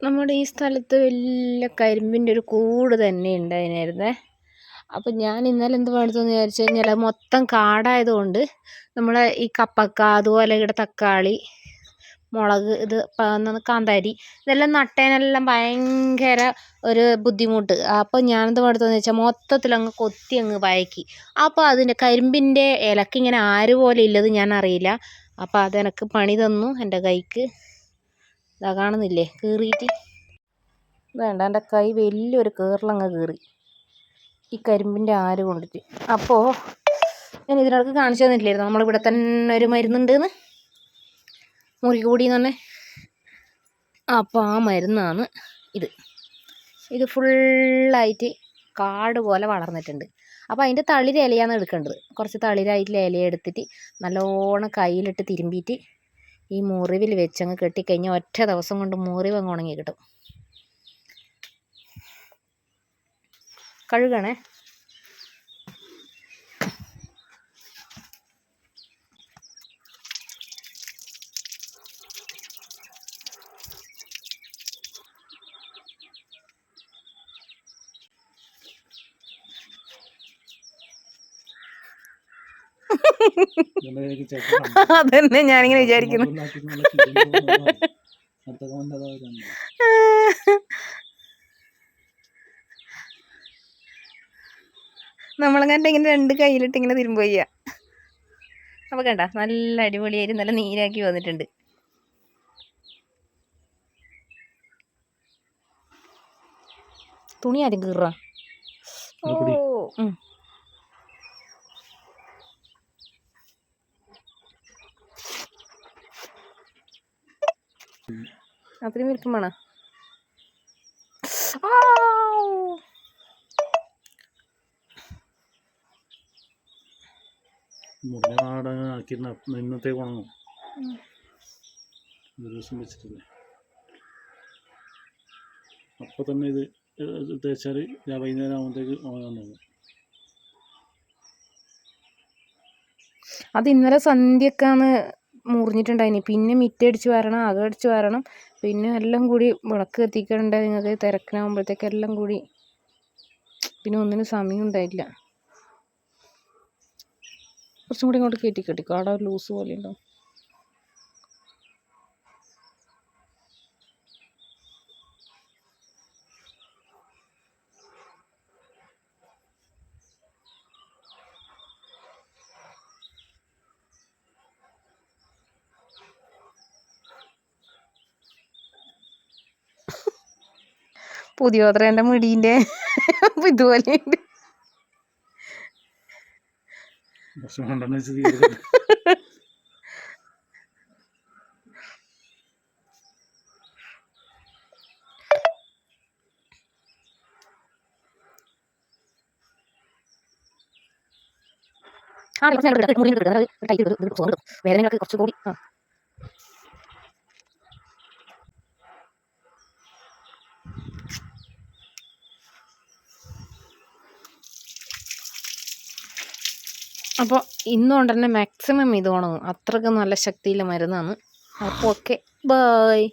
നമ്മുടെ ഈ സ്ഥലത്ത് വലിയ കരിമ്പിന്റെ ഒരു കൂട് തന്നെ ഉണ്ടായിരുന്നു. അപ്പം ഞാൻ ഇന്നലെ എന്ത് പണിതെന്ന് വിചാരിച്ചു കഴിഞ്ഞാൽ മൊത്തം കാടായതുകൊണ്ട് നമ്മളെ ഈ കപ്പക്ക അതുപോലെ ഇവിടെ തക്കാളി മുളക് ഇത് കാന്താരി ഇതെല്ലാം നട്ടേനെല്ലാം ഭയങ്കര ഒരു ബുദ്ധിമുട്ട്. അപ്പോൾ ഞാനെന്ത് പണിതെന്ന് വെച്ചാൽ മൊത്തത്തിൽ അങ്ങ് കൊത്തി അങ്ങ് വയക്കി. അപ്പോൾ അതിന്റെ കരിമ്പിന്റെ ഇലക്കിങ്ങനെ ആര് പോലെ ഇല്ലത് ഞാൻ അറിയില്ല. അപ്പോൾ അതെനക്ക് പണി തന്നു എന്റെ കൈക്ക്. ഇതാ കാണുന്നില്ലേ? കീറിയിട്ട് വേണ്ട എന്റെ കൈ വലിയൊരു കീറിലങ്ങ് കീറി. ഈ കരിമ്പിന്റെ ആര് കൊണ്ടിട്ട്. അപ്പോൾ ഞാൻ ഇതിനിടക്ക് കാണിച്ചു തന്നിട്ടില്ലായിരുന്നു. നമ്മളിവിടെ തന്നെ ഒരു മരുന്നുണ്ടെന്ന്. മുറികൂടി തന്നെ അപ്പോൾ ആ മരുന്നാണ് ഇത്. ഇത് ഫുള്ളായിട്ട് കാട് പോലെ വളർന്നിട്ടുണ്ട്. അപ്പോൾ അതിന്റെ തളിര് ഇലയാണ് എടുക്കേണ്ടത്. കുറച്ച് തളിരായിട്ടുള്ള ഇല എടുത്തിട്ട് നല്ലോണം കയ്യിലിട്ട് തിരുമ്പിയിട്ട് ഈ മുറിവിൽ വെച്ചങ്ങ് കെട്ടിക്കഴിഞ്ഞാൽ ഒറ്റ ദിവസം കൊണ്ട് മുറിവ് അങ്ങ് ഉണങ്ങി കിട്ടും കഴുകണേ. അതന്നെ ഞാനിങ്ങനെ വിചാരിക്കുന്നു. നമ്മളെങ്ങാണ്ട് ഇങ്ങനെ രണ്ട് കയ്യിലിട്ട് ഇങ്ങനെ തിരുമ്പ് അപ്പൊ കണ്ട നല്ല അടിപൊളിയായിട്ട് നല്ല നീരാക്കി വന്നിട്ടുണ്ട്. തുണി ആരും കീറ. ഓ അത്രയും വലിപ്പം വേണം. മുറിഞ്ഞ നാടങ്ങ് ആക്കിയിരുന്ന ഇന്നത്തേക്ക് ഉണങ്ങും ഒരു ദിവസം വെച്ചിട്ടില്ലേ? അപ്പോൾ തന്നെ ഇത് തേച്ചാൽ ഞാൻ വൈകുന്നേരം ആകുമ്പോഴത്തേക്ക് ഉണങ്ങാൻ തുടങ്ങും അത് ഇന്നലെ സന്ധ്യക്കാണ് മുറിഞ്ഞിട്ടുണ്ടായിനി. പിന്നെ മിറ്റടിച്ച് വരണം അകടിച്ച് വരണം. പിന്നെ എല്ലാം കൂടി വിളക്ക് കത്തിക്കണ്ട നിങ്ങൾക്ക് തിരക്കിനാകുമ്പോഴത്തേക്ക് എല്ലാം കൂടി പിന്നെ ഒന്നിനും സമയം ഉണ്ടായില്ല. കുറച്ചും കൂടി ഇങ്ങോട്ട് കയറ്റി കെട്ടിക്കോ അവിടെ ലൂസ് പോലെ ഉണ്ടാവും പുതിയോത്രേന്റെ മുടീന്റെ ഇതുപോലെ ആ കുറച്ച് നേരം എടുക്കാം. മുറി ഇങ്ങോട്ട് അതായത് ടൈറ്റ് ചെയ്ത് ഇത് സുഖം കിട്ടും. വേദനകളൊക്കെ കുറച്ചുകൂടി ആ അപ്പോൾ ഇന്നുകൊണ്ട് തന്നെ മാക്സിമം ഇത് ഉണങ്ങും. അത്രയ്ക്ക് നല്ല ശക്തിയിൽ മരുന്നാണ്. അപ്പോൾ ഓക്കെ ബായ്